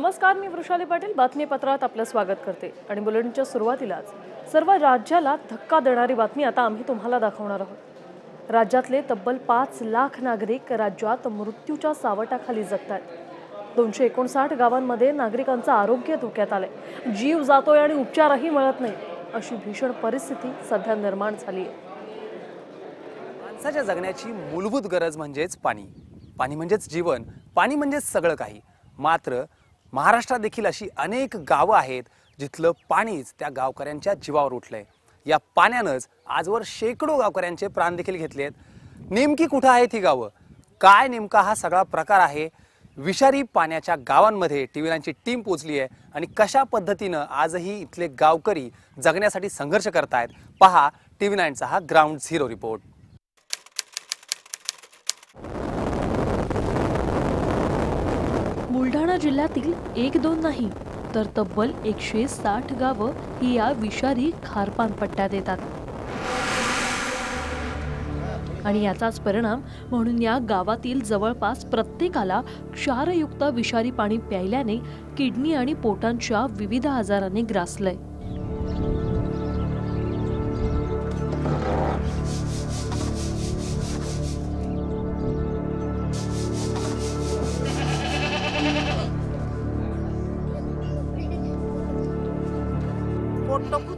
नमस्कार मी वृषाली पाटील बातमीपत्रात आपलं स्वागत करते. आणि बुलेटिनच्या सुरुवातीलाच सर्व राज्याला धक्का देणारी बातमी आता आम्ही तुम्हाला दाखवणार आहोत. राज्यातले तब्बल पाच लाख नागरिक राज्यात मृत्यूच्या सावटाखाली जगत आहेत दोनशे एकोणसाठ गावांमध्ये नागरिकांचं आरोग्य धोक्यात आलंय. जीव जातोय आणि उपचारही मिळत नाही अशी भीषण परिस्थिती सध्या निर्माण झाली आहे माणसाच्या जगण्याची मूलभूत गरज म्हणजेच पाणी. पाणी म्हणजेच जीवन पाणी म्हणजेच सगळं काही. मात्र महाराष्ट्रात देखील अशी अनेक गावं आहेत जिथलं पाणीच त्या गावकऱ्यांच्या जीवावर उठलंय. या पाण्यानंच आजवर शेकडो गावकऱ्यांचे प्राण देखील घेतलेत. नेमकी कुठं आहेत ही गावं? काय नेमका हा सगळा प्रकार आहे? विषारी पाण्याच्या गावांमध्ये टी व्ही नाईनची टीम पोचली आहे आणि कशा पद्धतीनं आजही इथले गावकरी जगण्यासाठी संघर्ष करतायत? पहा टी व्ही नाईनचा हा ग्राउंड झिरो रिपोर्ट बुलढाणा जिल्ह्यातील एक दोन नाही तर तब्बल एकशे साठ गावं ही या विषारी खारपान पट्ट्यात येतात. आणि याचाच परिणाम म्हणून या गावातील जवळपास प्रत्येकाला क्षारयुक्त विषारी पाणी प्यायल्याने किडनी आणि पोटांच्या विविध आजाराने ग्रासलंय.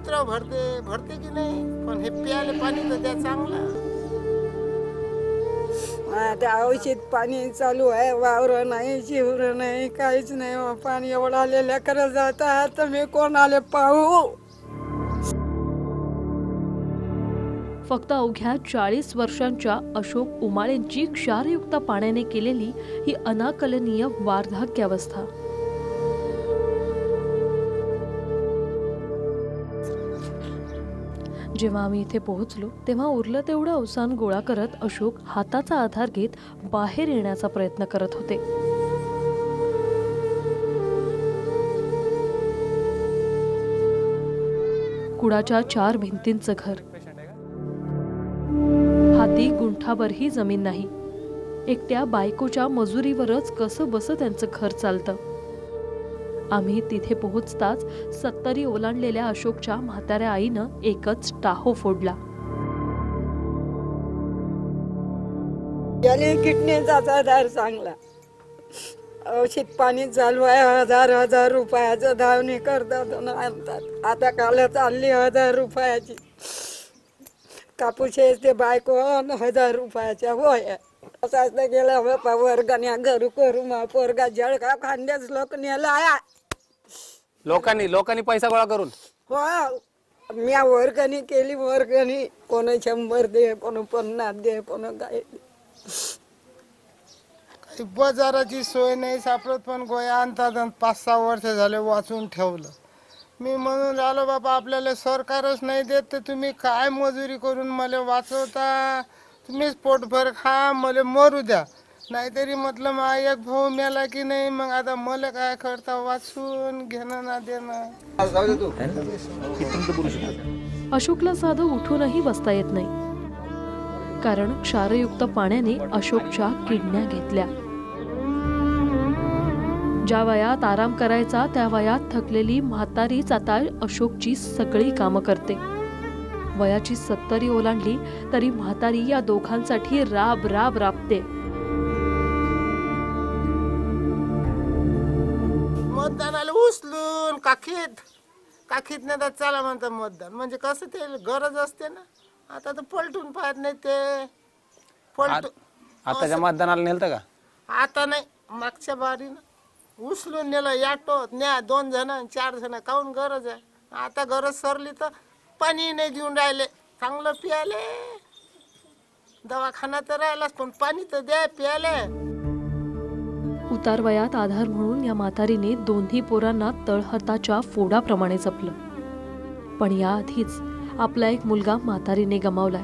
कुत्रा भरते भरते की नाही? पण हे प्यायला पाणी तर द्या चांगलं. ते औषध पाणी चालू आहे वावर नाही शिवर नाही काहीच नाही हो. पाणी एवढं आलेल्या करत जातात तर मी कोण आले पाहू? फक्त अवघ्या चाळीस वर्षांच्या अशोक उमाळेंची क्षारयुक्त पाण्याने केलेली ही अनाकलनीय वार्धक्य जेव्हा आम्ही इथे पोहोचलो तेव्हा उरलं तेवढं अवसान गोळा करत अशोक हाताचा आधार घेत बाहेर येण्याचा प्रयत्न करत होते. कुडाच्या चार भिंतींचं घर. हाती गुंठाभरही जमीन नाही. एकट्या बायकोच्या मजुरीवरच कसं बस त्यांचं घर चालतं. आम्ही तिथे पोहोचताच सत्तरी ओलांडलेल्या अशोकच्या म्हाताऱ्या आईनं एकच टाहो फोडला. याने किडनीचा आधार चांगला औषध पाणी चालू आहे हजार हजार रुपयाचं धावणी करतात आणतात. आता काल चालली हजार रुपयाची. कापूस ते बायको हजार रुपयाच्या होय. असं असं गेला वर्गाने घरू करू. मग पोरगा जळका खांद्याच लोक नेला आया लोकांनी लोकांनी पैसा गोळा करून. हो मी वर्गणी केली वर्गणी. कोण शंभर दे कोण पन्नास दे कोण काय दे. काही बाजाराची सोय नाही सापडत पण गोया आणतात आणि पाच सहा वर्ष झाले वाचून ठेवलं. मी म्हणून आलो बाबा आपल्याला सरकारच नाही देत तर तुम्ही काय मजुरी करून मला वाचवता? तुम्हीच पोटभर खा मला मरू द्या. नाहीतरी म्हटलं मा एक भाऊ मेला की नाही? मग आता मला काय करता? वाचून घेणं ना देणं. अशोकला साधं उठूनही बसता येत नाही. कारण क्षारयुक्त पाण्याने अशोकच्या किडण्या घेतल्या. ज्या वयात आराम करायचा त्या वयात थकलेली म्हातारीच आता अशोकची सगळी कामं करते. वयाची सत्तरी ओलांडली तरी म्हातारी या दोघांसाठी राब राब राबते. मतदानाला उचलून काखीत काखीत नाही तर चला म्हणतात मतदान. म्हणजे कसं ते गरज असते ना. आता तर पलटून पाहत नाही ते. पलटून आताच्या मतदानाला नेलतं का? आता नाही. मागच्या बारीनं उचलून नेलं याटोत न्या दोन जण चार जण. काहून गरज आहे? आता गरज सरली तर पाणी नाही देऊन राहिले. चांगलं प्यायले. दवाखाना तर राहिलाच पण पाणी तर द्या प्यायले. उतारवयात आधार म्हणून या म्हातारीने दोन्ही पोरांना तळहताच्या फोडाप्रमाणे जपलं. पण याआधीच आपला एक मुलगा म्हातारीने गमावलाय.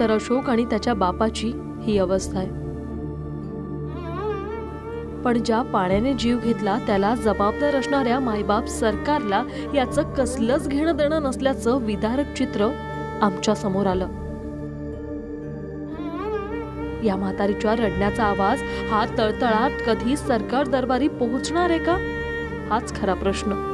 तर अशोक आणि त्याच्या बापाची ही अवस्था आहे. पण ज्या पाण्याने जीव घेतला त्याला जबाबदार असणाऱ्या मायबाप सरकारला याचं कसलंच घेणं देणं नसल्याचं विदारक चित्र आमच्यासमोर आलं. या म्हातारीच्या रडण्याचा आवाज हा तळतळात कधी सरकार दरबारी पोहोचणार आहे का? हाच खरा प्रश्न.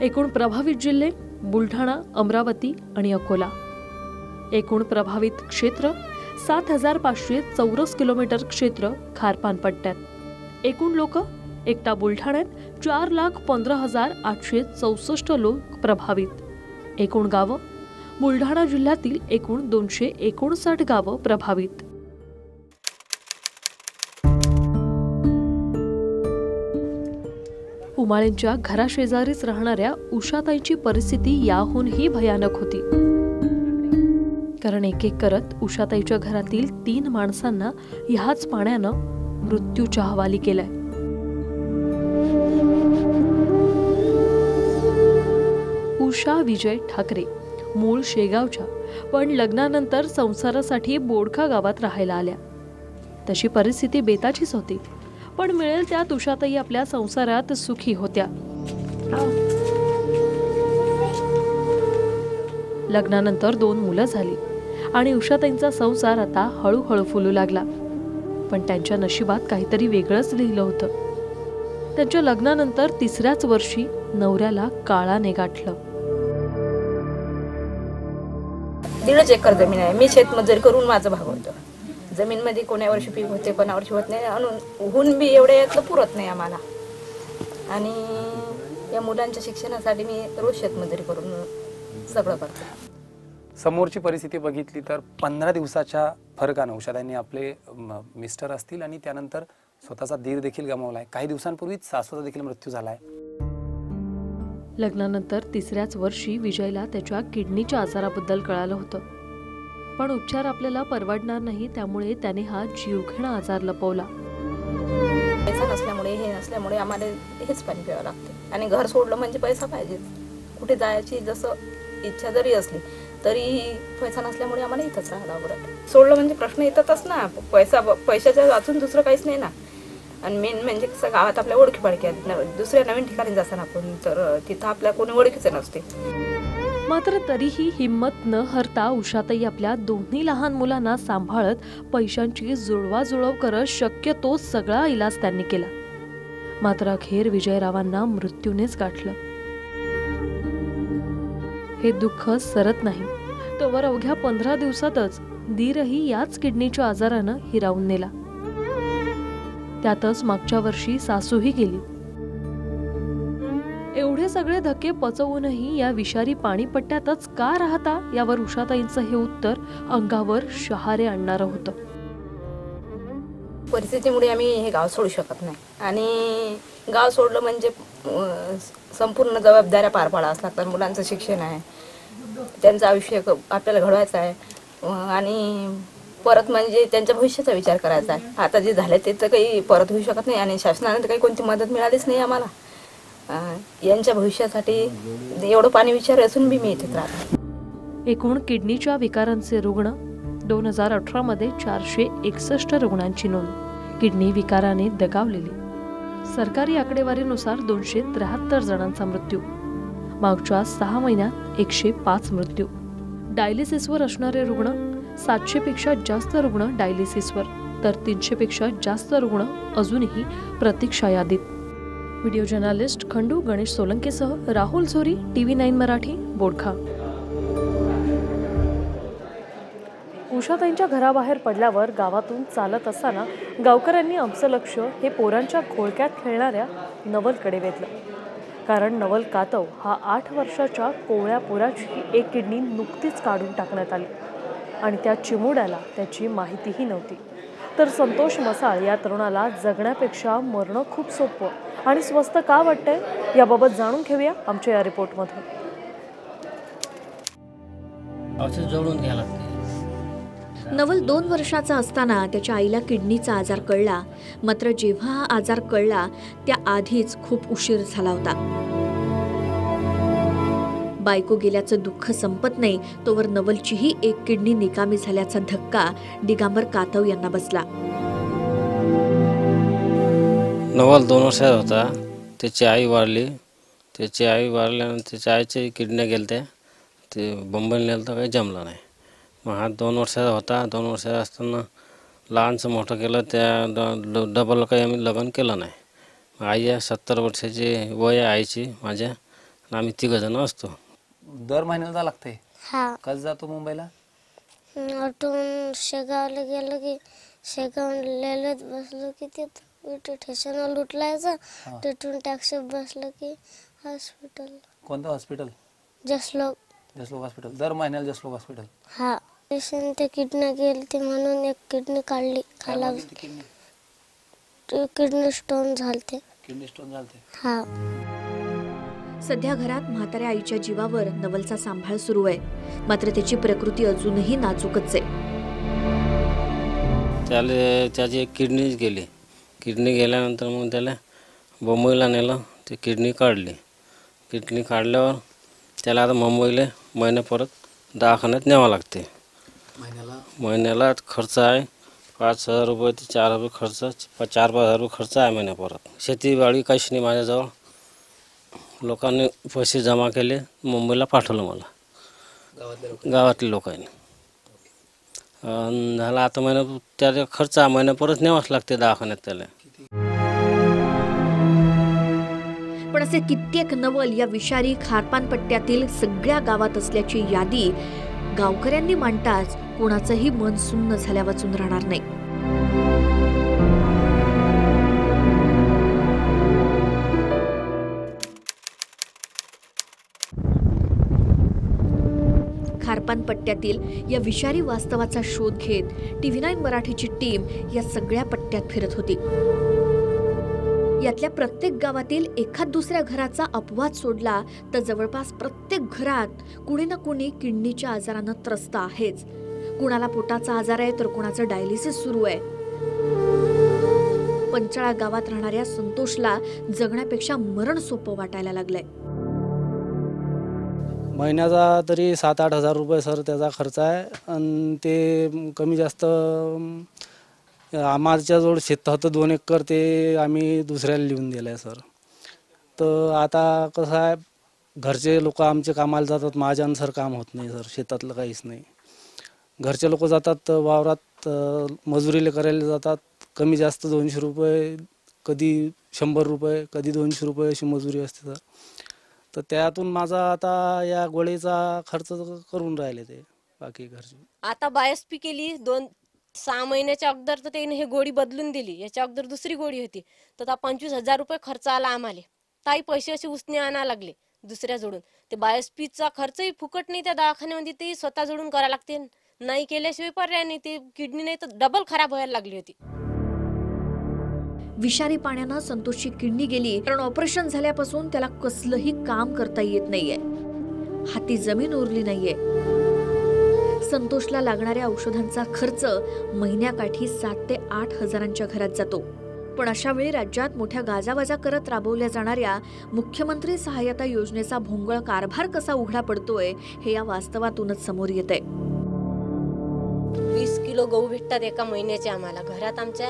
एकूण प्रभावित जिल्हे बुलढाणा अमरावती आणि अकोला. एकूण प्रभावित क्षेत्र सात हजार पाचशे चौरस किलोमीटर क्षेत्र खारपान पट्ट्यात. एकूण लोक एकटा बुलढाण्यात चार लाख पंधरा हजार आठशे चौसष्ट लोक प्रभावित. एकूण गावं बुलढाणा जिल्ह्यातील एकूण दोनशे एकोणसाठ गावं प्रभावित. उमाळेंच्या घराशेजारीच राहणाऱ्या उषाताईची परिस्थिती याहूनही भयानक होती. कारण एक एक करत उषाताईच्या घरातील तीन माणसांना ह्याच पाण्यानं मृत्यूच्या हवाली केलाय. उषा विजय ठाकरे मूळ शेगावच्या पण लग्नानंतर संसारासाठी बोडखा गावात राहायला आल्या. तशी परिस्थिती बेताचीच होती पण मिळेल त्या तुषातही आपल्या संसारात सुखी होत्या. लग्नानंतर दोन मुलं झाली. आणि उषाताईंचा संसार आता हळूहळू फुलू लागला. पण त्यांच्या नशिबात काहीतरी वेगळंच लिहिलं होतं. त्यांच्या लग्नानंतर तिसऱ्याच वर्षी नवऱ्याला काळाने गाठलं. दीडच एकर जमीन आहे. मी शेतमजुरी करून माझं भागवतो जमीनमध्ये कोण्या वर्षी पीक होते कोणा वर्षी होत नाही. आणून ऊन बी एवढ्या यातलं पुरत नाही आम्हाला. आणि या मुलांच्या शिक्षणासाठी मी रोज शेतमजुरी करून सगळं करते समोरची परिस्थिती बघितली तर पंधरा दिवसाच्या फरकानं उषाताईंनी आपले मिस्टर असतील आणि त्यानंतर स्वतःचा दीर देखील गमावलाय. काही दिवसांपूर्वीच सासूचा देखील मृत्यू झालाय. लग्नानंतर तिसऱ्याच वर्षी विजयला त्याच्या किडनीच्या आजाराबद्दल कळालं होतं. पण उपचार आपल्याला परवडणार नाही त्यामुळे त्याने हा जीवघेणा आजार लपवला. पैसा नसल्यामुळे हे नसल्यामुळे आम्हाला हेच पाणी प्यावं लागते. आणि घर सोडलं म्हणजे पैसा पाहिजेच. कुठे जायची जसं इच्छा जरी असली तरी पैसा नसल्यामुळे आम्हाला इथंच राहावं लागत सोडलं म्हणजे प्रश्न येतातच ना. पैसा पैशाच्या वाचून दुसरं काहीच नाही ना. आणि मेन म्हणजे कसं गावात आपल्या ओळखी पाळखी दुसऱ्या नवीन ठिकाणी जाताना आपण तर तिथं आपल्या कोणी ओळखीचे नसते. मात्र तरीही हिंमत न हरता उषाताई आपल्या दोन्ही लहान मुलांना सांभाळत पैशांची जुळवाजुळव करत शक्य तो सगळा इलाज त्यांनी केला. मात्र अखेर विजयरावांना मृत्यूनेच गाठलं. हे दुःख सरत नाही. तोवर अवघ्या पंधरा दिवसातच दीरही याच किडनीच्या आजारानं हिरावून नेला. त्यातच मागच्या वर्षी सासूही गेली. एवढे सगळे धक्के पचवूनही या विषारी पाणीपट्ट्यातच का राहता यावर उषाताईंचं हे उत्तर अंगावर शहारे आणणारं होतं. परिस्थितीमुळे आम्ही हे गाव सोडू शकत नाही. आणि गाव सोडलं म्हणजे संपूर्ण जबाबदाऱ्या पार पाडाव्याच लागतात. मुलांचं शिक्षण आहे. त्यांचं आयुष्य आपल्याला घडवायचं आहे. आणि परत म्हणजे त्यांच्या भविष्याचा विचार करायचा आहे. आता जे झालं ते तर काही परत होऊ शकत नाही. आणि शासनाने तर काही कोणती मदत मिळालीच नाही आम्हाला. यांच्या भविष्यासाठी एवढं पाणी विचार असून बी मी इथे राहते. एकूण किडनीच्या विकारांचे रुग्ण दोन हजार अठरामध्ये चारशे एकसष्ट रुग्णांची नोंद. किडनी विकाराने दगावलेली. सरकारी आकडेवारीनुसार दोनशे त्र्याहत्तर जणांचा मृत्यू. मागच्या सहा महिन्यात एकशे पाच मृत्यू. डायलिसिसवर असणारे रुग्ण सातशेपेक्षा जास्त रुग्ण डायलिसिसवर तर तीनशेपेक्षा जास्त रुग्ण अजूनही प्रतीक्षा यादीत. Video journalist Khandu Ganesh सोलंकेसह Rahul Zori T V nine Marathi Bodkha. उषाताईंच्या घराबाहेर पडल्यावर गावातून चालत असताना गावकऱ्यांनी आमचं लक्ष हे पोरांच्या घोळक्यात खेळणाऱ्या नवलकडे वेधलं. कारण नवल कातव हा आठ वर्षाच्या कोवळ्या पोराची एक किडनी नुकतीच काढून टाकण्यात आली. आणि त्या चिमुड्याला त्याची माहितीही नव्हती. तर संतोष मसाळ या तरुणाला जगण्यापेक्षा मरणं खूप सोपं आणि स्वस्त का वाटतंय याबाबत जाणून घेऊया आमच्या या रिपोर्टमधून. औषध जोडून घ्यायला लागते नवल दोन वर्षाचा असताना त्याच्या आईला किडनीचा आजार कळला. मात्र जेव्हा हा आजार कळला त्या आधीच खूप उशीर झाला होता. बायको गेल्याचं दुःख संपत नाही तोवर नवलचीही एक किडनी निकामी झाल्याचा धक्का दिगांबर कातव यांना बसला. नवल दोन वर्षाचा होता. त्याची आई वारली. त्याची आई वारल्यानंतर त्याच्या आईचे किडन्या गेलत्या. ते बंबईला नेलं तर काही जमलं नाही. मग हा दोन वर्षाचा होता. दोन वर्षाचा असताना लहानचं मोठं केलं त्या डबल काही आम्ही लग्न केलं नाही. आई आहे सत्तर वर्षाची वय आहे आईची माझ्या आणि आम्ही तिघंजणं असतो. दर महिन्याला जा लागते हा. कसं जातो मुंबईला? ऑटोहून शेगावला गेलो की शेगाव लेलेत बसलो की तिथं विटे उठलायचं तिथून टॅक्सी बसलं की हॉस्पिटल कोणतं हॉस्पिटल जसलो जसलोक हॉस्पिटल दर महिन्याला जसलोक हॉस्पिटल हा. पेशंट ते किडनी गेली ती म्हणून एक किडनी काढली खाला किडनी स्टोन झालते. किडनी स्टोन झालते. हा. सध्या घरात म्हाताऱ्या आईच्या जीवावर नवलचा सांभाळ सुरू आहे. मात्र त्याची प्रकृती अजूनही नाजूकच आहे. त्याला त्याची एक किडनीच गेली. किडनी गेल्यानंतर मग त्याला मुंबईला नेलं ते किडनी काढली. किडनी काढल्यावर त्याला आता मुंबईला महिना परत दवाखान्यात न्यावं लागते. महिन्याला? महिन्याला खर्च आहे. पाच हजार रुपये ते चार हजार खर्च प- चार पाच हजार रुपये खर्च आहे महिन्या परत. शेतीबाडी काहीच नाही माझ्याजवळ. लोकांनी पैसे जमा केले. मुंबईला पाठवलं मला. गावातल्या गावातल्या लोकांनी. अन् झाला आता महिना त्याचा खर्च आहे. महिना परत न्यावाच लागते दवाखान्यात त्याला. पण असे कित्येक नवल या विषारी खारपान पट्ट्यातील सगळ्या गावात असल्याची यादी गावकऱ्यांनी मांडताच कोणाचंही मन सुन्न झाल्या वाचून राहणार नाही. खारपान पट्ट्यातील या विषारी वास्तवाचा शोध घेत टीव्ही नाईन मराठीची टीम या सगळ्या पट्ट्यात फिरत होती. यातल्या प्रत्येक गावातील एखाद दुसऱ्या घराचा अपवाद सोडला तर जवळपास प्रत्येक घरात कुणी ना कुणी किडनीच्या आजारानं त्रस्त आहेच. कुणाला पोटाचा आजार आहे तर कुणाचं डायलिसिस सुरू आहे. पंचाळा गावात राहणाऱ्या संतोषला जगण्यापेक्षा मरण सोपं वाटायला लागलंय. महिन्याचा तरी सात आठ हजार रुपये सर त्याचा खर्च आहे. आणि ते कमी जास्त आम्हाच्याजवळ शेत होतं दोन एकर ते आम्ही दुसऱ्याला लिहून दिलं आहे सर. तर आता कसं आहे घरचे लोक आमचे कामाला जातात माझ्यानुसार सर काम होत नाही सर शेतातलं काहीच नाही. घरचे लोक जातात वावरात मजुरीला करायला जातात. कमी जास्त दोनशे रुपये कधी शंभर रुपये कधी दोनशे रुपये अशी मजुरी असते तर. तर त्यातून माझा आता या गोळीचा खर्च करून राहिले ते बाकी घरचे. आता बायस्पी केली दोन सहा महिन्याच्या अगोदर तर त्याने हे गोळी बदलून दिली. याच्या अगोदर दुसरी गोळी होती. तर आता पंचवीस हजार रुपये खर्च आला आम्हाला. ताई पैसे असे उसने आणा लागले दुसऱ्या जोडून. ते बायोस्पीचा खर्चही फुकट नाही त्या दवाखान्यामध्ये ते स्वतः जोडून करायला लागते. नाही केल्याशिवाय पर्याय नाही. ती किडनी नाही तर डबल खराब व्हायला लागली होती. विषारी पाण्यानं संतोषची किडनी गेली कारण ऑपरेशन झाल्यापासून त्याला कसलंही काम करता येत नाहीये. हाती जमीन उरली नाहीये. संतोषला लागणाऱ्या औषधांचा खर्च महिन्याकाठी सात ते आठ हजारांच्या घरात जातो. पण अशा वेळी राज्यात मोठ्या गाजावाजा करत राबवल्या जाणाऱ्या मुख्यमंत्री सहाय्यता योजनेचा भोंगळ कारभार कसा उघडा पडतोय हे या वास्तवातूनच समोर येत आहे किलो गहू भेटतात एका महिन्याचे आम्हाला. घरात आमच्या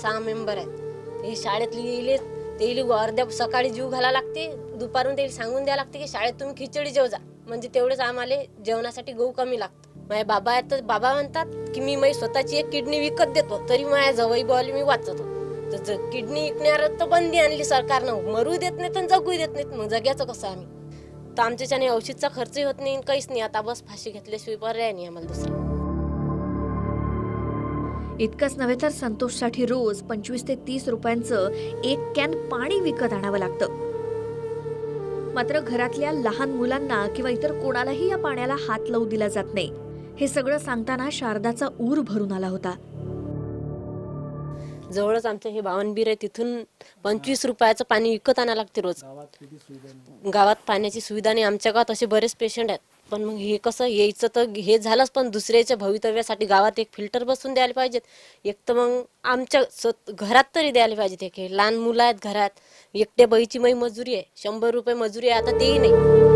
सहा मेंबर आहेत. ते शाळेतली येईल ते अर्ध्या सकाळी जीव घाला लागते दुपारून ते सांगून द्यावं लागते की शाळेत तुम्ही खिचडी जेव जा म्हणजे तेवढेच आम्हाला जेवणासाठी गहू कमी लागतं. माझ्या बाबा आहेत तर बाबा म्हणतात की मी माझी स्वतःची एक किडनी विकत देतो तरी माझ्या जवळ बॉल मी वाचतो तर किडनी विकणार तर बंदी आणली सरकारनं. मरू देत नाहीत आणि जगू देत नाहीत. मग जग्याचं कसं आम्ही? तर आमच्याच्याने औषधचा खर्चही होत नाही काहीच नाही. आता बस फाशी घेतल्याशिवाय पर्याय नाही आम्हाला दुसरा. इतकंच नव्हे तर संतोषसाठी रोज पंचवीस ते तीस रुपयांचं एक कॅन पाणी विकत आणावं लागतं. मात्र घरातल्या लहान मुलांना किंवा इतर कोणालाही या पाण्याला हात लावू दिला जात नाही. हे सगळं सांगताना शारदाचा ऊर भरून आला होता. जवळच आमचं हे बावनबीर आहे तिथून पंचवीस रुपयाचं पाणी विकत आणायला लागते रोज. गावात पाण्याची सुविधा नाही आमच्या गावात असे बरेच पेशंट आहेत. पण मग हे कसं यायचं तर हे झालंच पण दुसऱ्याच्या भवितव्यासाठी गावात एक फिल्टर बसून द्यायला पाहिजेत. एक तर मग आमच्या स्वत घरात तरी द्यायला पाहिजेत एक. हे लहान मुलं आहेत घरात. एकट्या बाईची मै मजुरी आहे. शंभर रुपये मजुरी आहे आता तेही नाही.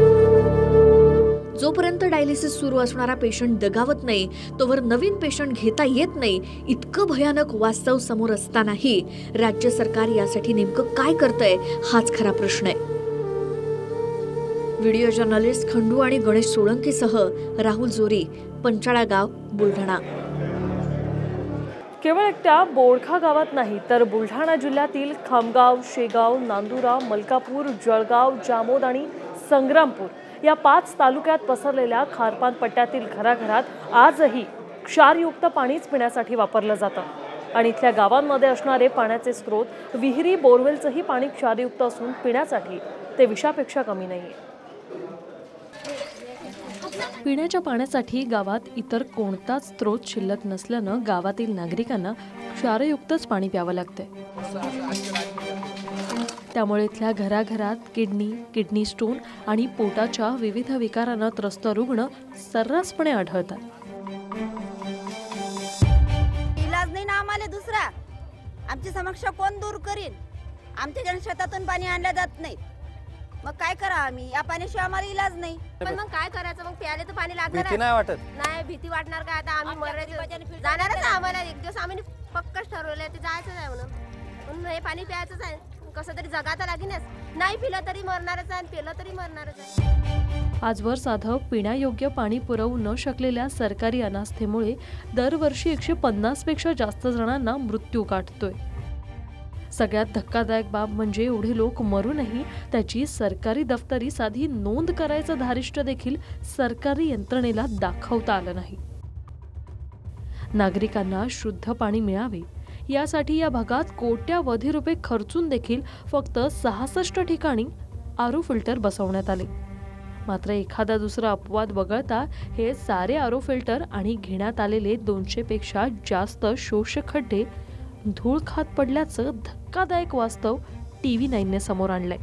जोपर्यंत डायलिसिस सुरू असणारा पेशंट दगावत नाही तोवर नवीन पेशंट घेता येत नाही इतकं भयानक वास्तव समोर असतानाही राज्य सरकार यासाठी नेमकं काय करतंय हाच खरा प्रश्न आहे. व्हिडिओ जर्नलिस्ट खंडू आणि गणेश सोळंकीसह राहुल जोरी पंचाळा गाव बुलढाणा. केवळ एकट्या बोडखा गावात नाही तर बुलढाणा जिल्ह्यातील खामगाव शेगाव नांदुरा मलकापूर जळगाव जामोद आणि संग्रामपूर या पाच तालुक्यात पसरलेल्या खारपान पट्ट्यातील घराघरात आजही क्षारयुक्त पाणीच पिण्यासाठी वापरलं जातं. आणि इथल्या गावांमध्ये असणारे पाण्याचे स्रोत विहिरी बोरवेलचंही पाणी क्षारयुक्त असून पिण्यासाठी ते विषापेक्षा कमी नाहीये. पिण्याच्या पाण्यासाठी गावात इतर कोणताच स्रोत शिल्लक नसल्यानं गावातील नागरिकांना क्षारयुक्तच पाणी प्यावं लागतंय. त्यामुळे इथल्या घराघरात किडनी किडनी स्टोन आणि पोटाच्या विविध विकारानं त्रस्त रुग्ण सर्रासपणे आढळतात. इलाज नाही ना आम्हाला दुसरा. आमची समस्या कोण दूर करीन? आमच्या शेतातून पाणी आणलं जात नाही. मग काय करा आम्ही? या पाण्याशिवाय आम्हाला इलाज नाही. पण मग काय करायचं? मग प्यायला तर पाणी लागणार भीती आहे. नाही वाटत. नाही भीती वाटणार का? आता आम्ही मरायचं जाणारच आहे आम्हाला. एक दिवस आम्ही पक्कच ठरवलंय ते जायचंच आहे म्हणून. म्हणून हे पाणी प्यायचंच आहे. कसं तरी जगाता लागेनच नाही पिलं तरी मरणारच आहे आणि पिलं तरी मरणारच आहे. आजवर साधं पिण्यायोग्य पाणी पुरवू न शकलेल्या सरकारी अनास्थेमुळे दरवर्षी एकशे पन्नासपेक्षा जास्त जणांना मृत्यू गाठतोय. सगळ्यात धक्कादायक बाब म्हणजे एवढे लोक मरूनही त्याची सरकारी दफ्तरी साधी नोंद करायचं धारिष्ट देखील सरकारी यंत्रणेला दाखवता आलं नाही. नागरिकांना शुद्ध पाणी मिळावे. यासाठी या भागात कोट्यावधी रुपये खर्चून देखील फक्त सहासष्ट ठिकाणी आरो फिल्टर बसवण्यात आले. मात्र एखादा दुसरा अपवाद वगळता हे सारे आरो फिल्टर आणि घेण्यात आलेले दोनशेपेक्षा जास्त शोषखड्डे धूळ खात पडल्याचं धक्कादायक वास्तव टी व्ही नाईनने समोर आणलंय.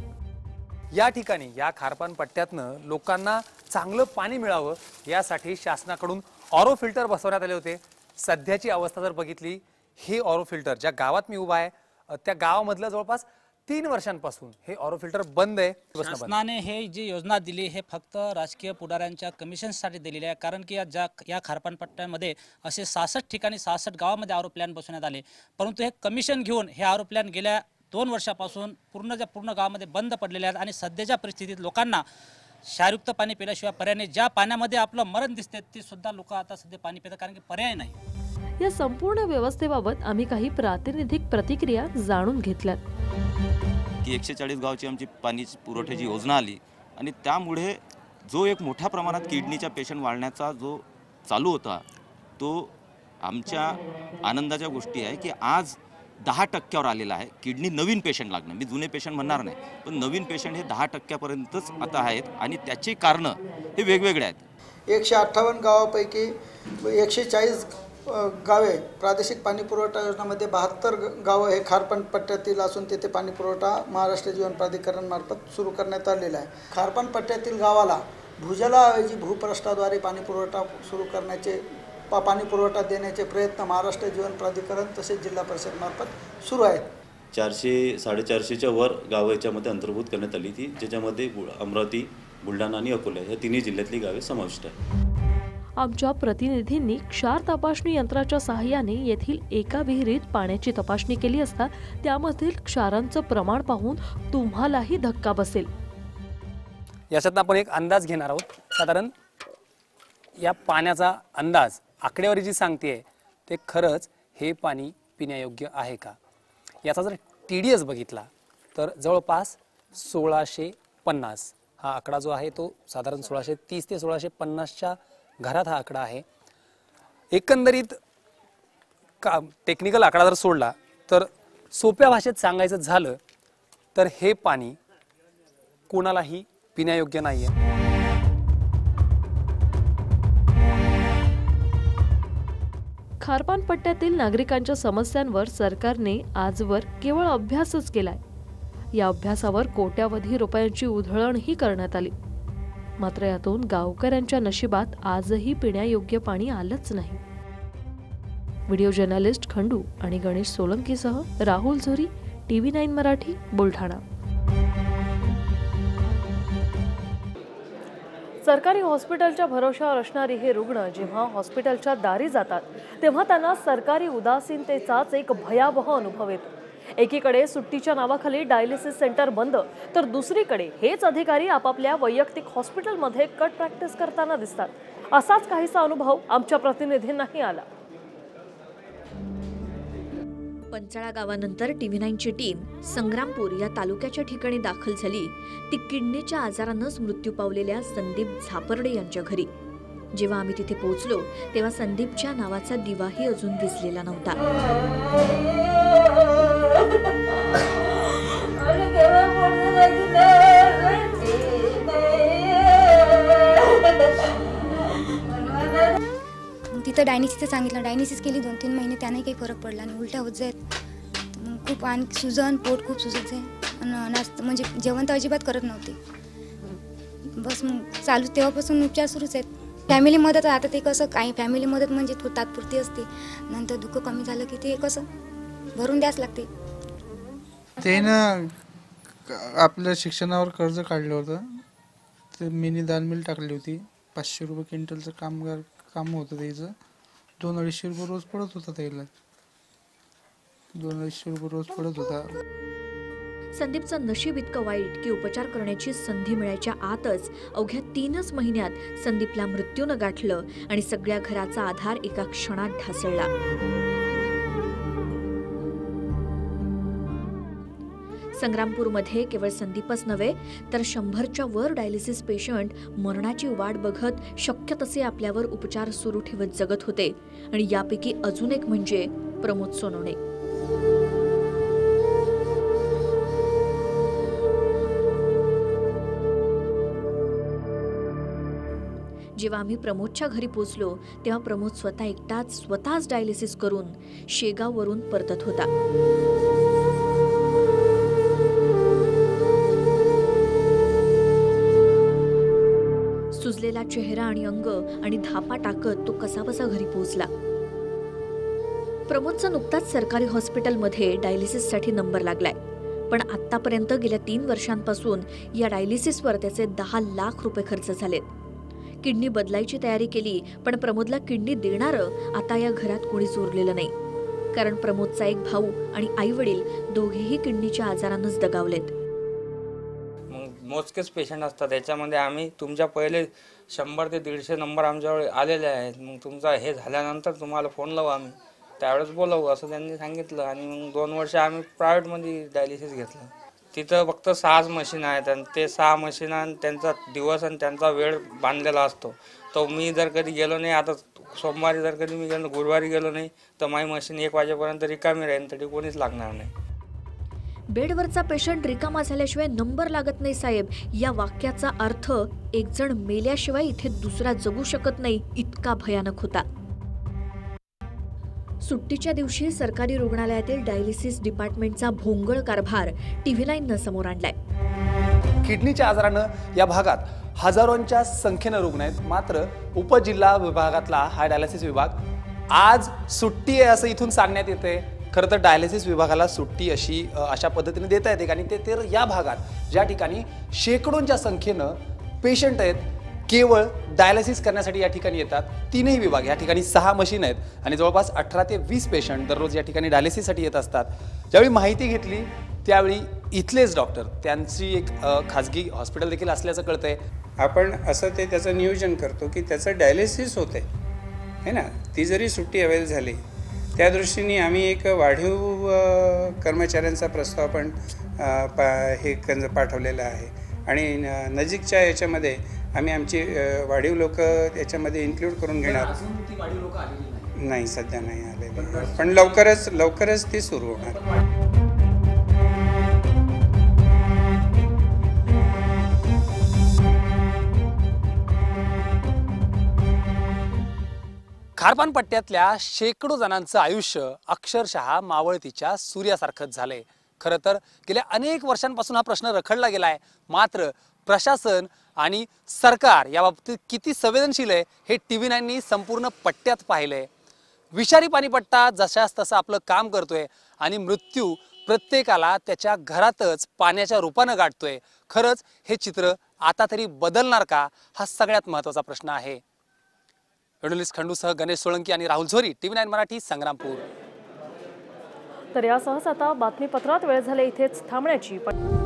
या ठिकाणी या खारपान पट्ट्यातनं लोकांना चांगलं पाणी मिळावं यासाठी शासनाकडून ऑरो फिल्टर बसवण्यात आले होते. सध्याची अवस्था जर बघितली हे ऑरो फिल्टर ज्या गावात मी उभा आहे त्या गावामधलं जवळपास तीन वर्षांपासून हे ऑरो फिल्टर बंद आहे. शासनाने हे जी योजना दिली हे फक्त राजकीय पुढाऱ्यांच्या कमिशनसाठी दिलेली आहे. कारण की या ज्या या खारपानपट्ट्यामध्ये असे सहासष्ट ठिकाणी सहासष्ट गावामध्ये आरो प्लॅन बसवण्यात आले. परंतु हे कमिशन घेऊन हे आरो प्लॅन गेल्या दोन वर्षापासून पूर्णच्या पूर्ण गावामध्ये बंद पडलेले आहेत आणि सध्याच्या परिस्थितीत लोकांना क्षारयुक्त पाणी पिल्याशिवाय पर्याय नाही. ज्या पाण्यामध्ये आपलं मरण दिसते ते सुद्धा लोक आता सध्या पाणी पितात कारण की पर्याय नाही. या संपूर्ण व्यवस्थेबाबत आम्ही काही प्रातिनिधिक प्रतिक्रिया जाणून घेतल्यात. ती एकशे चाळीस गावची आमची पाणी पुरवठ्याची योजना आली. आणि त्यामुळे जो एक मोठ्या प्रमाणात किडनीच्या पेशंट वाढण्याचा जो चालू होता तो आमच्या आनंदाच्या गोष्टी आहे की आज दहा टक्क्यावर आलेला आहे. किडनी नवीन पेशंट लागणं. मी जुने पेशंट म्हणणार नाही पण नवीन पेशंट हे दहा टक्क्यापर्यंतच आता आहेत आणि त्याची कारणं हे वेगवेगळे आहेत. एकशे अठ्ठावन्न गावापैकी एकशे चाळीस गावे प्रादेशिक पाणी पुरवठा योजनामध्ये बहात्तर गावं हे खारपण पट्ट्यातील असून तेथे पाणी पुरवठा महाराष्ट्र जीवन प्राधिकरणमार्फत सुरू करण्यात आलेला आहे. खारपण पट्ट्यातील गावाला भूजलाऐवजी भूपृष्ठाद्वारे पाणी पुरवठा सुरू करण्याचे पा पाणी पुरवठा देण्याचे प्रयत्न महाराष्ट्र जीवन प्राधिकरण तसेच जिल्हा परिषदमार्फत सुरू आहेत. चारशे साडेचारशेच्या वर गावं याच्यामध्ये अंतर्भूत करण्यात आली ती ज्याच्यामध्ये अमरावती बुलढाणा आणि अकोला ह्या तिन्ही जिल्ह्यातली गावे समाविष्ट आहेत. आमच्या प्रतिनिधींनी क्षार तपासणी यंत्राच्या सहाय्याने येथील एका विहिरीत पाण्याची तपासणी केली असता त्यामधील क्षारांचं प्रमाण पाहून तुम्हालाही धक्का बसेल. याच्यात आपण एक अंदाज घेणार आहोत. साधारण या पाण्याचा अंदाज आकडेवारी जी सांगते ते खरंच हे पाणी पिण्यायोग्य आहे का? याचा जर टी डी एस बघितला तर जवळपास सोळाशे पन्नास हा आकडा जो आहे तो साधारण सोळाशे तीस ते सोळाशे पन्नासच्या घरात हा आकडा आहे. एकंदरीत का टेक्निकल आकडा जर सोडला तर सोप्या भाषेत सांगायचं झालं तर हे पाणी कोणालाही पिण्यायोग्य नाही आहे खारपान पट्ट्यातील नागरिकांच्या समस्यांवर सरकारने आजवर केवळ अभ्यासच केलाय. या अभ्यासावर कोट्यावधी रुपयांची उधळणही करण्यात आली. मात्र यातून गावकऱ्यांच्या नशिबात आजही पिण्यायोग्य पाणी आलंच नाही. व्हिडिओ जर्नलिस्ट खंडू आणि Ganesh सोलंकीसह Rahul Zori T V nine Marathi Buldhana. सरकारी हॉस्पिटलच्या भरोशावर असणारी हे रुग्ण जेव्हा हॉस्पिटलच्या दारी जातात तेव्हा त्यांना सरकारी उदासीनतेचाच एक भयावह अनुभव येतो. एकीकडे सुट्टीच्या नावाखाली डायलिसिस सेंटर बंद तर दुसरीकडे हेच अधिकारी आपापल्या वैयक्तिक हॉस्पिटलमध्ये कट प्रॅक्टिस करताना दिसतात. असाच काहीसा अनुभव आमच्या प्रतिनिधींनाही आला. पंचाळा गावानंतर टीव्ही नाईनची टीम संग्रामपूर या तालुक्याच्या ठिकाणी दाखल झाली. ती किडनीच्या आजारानंच मृत्यू पावलेल्या संदीप झापर्डे यांच्या घरी. जेव्हा आम्ही तिथे पोहोचलो तेव्हा संदीपच्या नावाचा दिवाही अजून दिसलेला नव्हता. तिथं डायनिसिसचं सांगितलं. डायनिसिस केली दोन तीन महिने त्याने काही फरक पडला आणि उलट्या होत जायत मग खूप आणखी सुजन पोट खूप सुजत जाय आणि नाश्ता म्हणजे जेवण तर अजिबात करत नव्हते. बस मग चालू तेव्हापासून उपचार सुरूच आहेत. फॅमिली मदत आता ते कसं काही फॅमिली मदत म्हणजे तात्पुरती असते. नंतर दुःख कमी झालं की ते कसं? भरून द्यास लागते. त्यानं आपल्या शिक्षणावर कर्ज काढलं होतं. ते मिनी दान मिल टाकली होती. पाचशे रुपये क्विंटलचं कामगार काम होतं त्याचं. दोन अडीचशे रुपये रोज पडत होता त्याला. दोन अडीचशे रुपये रोज पडत होता. संदीपचं नशीब इतकं वाईट की उपचार करण्याची संधी मिळायच्या आतच अवघ्या तीनच महिन्यात संदीपला मृत्यूनं गाठलं आणि सगळ्या घराचा आधार एका क्षणात ढासळला. संग्रामपूरमध्ये केवळ संदीपच नव्हे तर शंभरच्या वर डायलिसिस पेशंट मरणाची वाट बघत शक्य तसे आपल्यावर उपचार सुरू ठेवत जगत होते. आणि यापैकी अजून एक म्हणजे प्रमोद सोनवणे. जेव्हा आम्ही प्रमोदच्या घरी पोचलो तेव्हा प्रमोद स्वतः एकटाच स्वतःच डायलिसिस करून शेगाववरून परतत होता. सुजलेला चेहरा आणि अंग आणि धापा टाकत तो कसाबसा घरी पोहोचला. प्रमोदचा नुकताच सरकारी हॉस्पिटलमध्ये डायलिसिससाठी नंबर लागलाय. पण आत्तापर्यंत गेल्या तीन वर्षांपासून या डायलिसिसवर त्याचे दहा लाख रुपये खर्च झालेत. किडनी बदलायची तयारी केली पण प्रमोदला किडनी देणारं आता या घरात कोणीच उरलेलं नाही. कारण प्रमोदचा एक भाऊ आणि आई वडील दोघेही किडनीच्या आजारानंच दगावलेत. मोजकेच पेशंट असतात. त्याच्यामध्ये आम्ही तुमच्या पहिले शंभर ते दीडशे नंबर आमच्याकडे आलेले आहेत. मग तुमचा हे झाल्यानंतर तुम्हाला फोन लावू आम्ही. त्यावेळेस बोलावू असं त्यांनी सांगितलं. आणि मग दोन वर्ष आम्ही प्रायव्हेटमध्ये डायलिसिस घेतलं. तिथं फक्त सहाच मशीन आहेत आणि ते सहा मशीन आणि त्यांचा दिवस आणि त्यांचा वेळ बांधलेला असतो. तो मी जर कधी गेलो नाही आता सोमवारी जर कधी मी गेलो गुरुवारी गेलो नाही तर माझी मशीन एक वाजेपर्यंत रिकामी राहील तरी कोणीच लागणार नाही. बेडवरचा पेशंट रिकामा झाल्याशिवाय नंबर लागत नाही साहेब. या वाक्याचा अर्थ एक जण मेल्याशिवाय इथे दुसरा जगू शकत नाही इतका भयानक होता. सुट्टीच्या दिवशी सरकारी रुग्णालयातील डायलिसिस डिपार्टमेंटचा भोंगळ कारभार टीव्ही लाईननं समोर आणलाय. किडनीच्या आजारानं या भागात हजारोंच्या संख्येनं रुग्ण आहेत. मात्र उपजिल्हा विभागातला हा डायलिसिस विभाग आज सुट्टी आहे असं इथून सांगण्यात येते खरं तर डायलिसिस विभागाला सुट्टी अशी अशा पद्धतीने देता येते. आणि ते तर या भागात ज्या ठिकाणी शेकडोंच्या संख्येनं पेशंट आहेत केवळ डायलिसिस करण्यासाठी या ठिकाणी येतात. तीनही विभाग या ठिकाणी सहा मशीन आहेत. आणि जवळपास अठरा ते वीस पेशंट दररोज या ठिकाणी डायलिसिससाठी येत असतात. ज्यावेळी माहिती घेतली त्यावेळी इथलेच डॉक्टर त्यांची एक खाजगी हॉस्पिटल देखील असल्याचं कळतंय. आपण असं ते त्याचं नियोजन करतो की त्याचं डायलिसिस होते आहे ना? ती जरी सुट्टी अवेल झाली त्या दृष्टीने आम्ही एक वाढीव कर्मचाऱ्यांचा प्रस्ताव पण पा हे कंज पाठवलेला आहे. आणि नजीकच्या याच्यामध्ये आम्ही आमची वाढीव लोक याच्यामध्ये इन्क्लूड करून घेणार. नाही सध्या नाही आलेली. पण लवकरच लवकरच ती सुरू होणार. खारपान पट्ट्यातल्या शेकडो जणांचं आयुष्य अक्षरशः मावळतीच्या सूर्यासारखंच झालंय. खरं तर गेल्या अनेक वर्षांपासून हा प्रश्न रखडला गेलाय. मात्र प्रशासन आणि सरकार याबाबतीत किती संवेदनशील आहे हे टी व्ही नाईननी संपूर्ण पट्ट्यात पाहिलंय. विषारी पाणीपट्टा जशास तसं आपलं काम करतोय आणि मृत्यू प्रत्येकाला त्याच्या घरातच पाण्याच्या रूपानं गाठतोय. खरंच हे चित्र आता तरी बदलणार का? हा सगळ्यात महत्त्वाचा प्रश्न आहे. जर्नलिस्ट खंडूसह गणेश सोळंकी आणि राहुल झोरी टीव्ही नाईन मराठी संग्रामपूर. तर यासहच आता बातमीपत्रात वेळ झाले इथेच थांबण्याची पण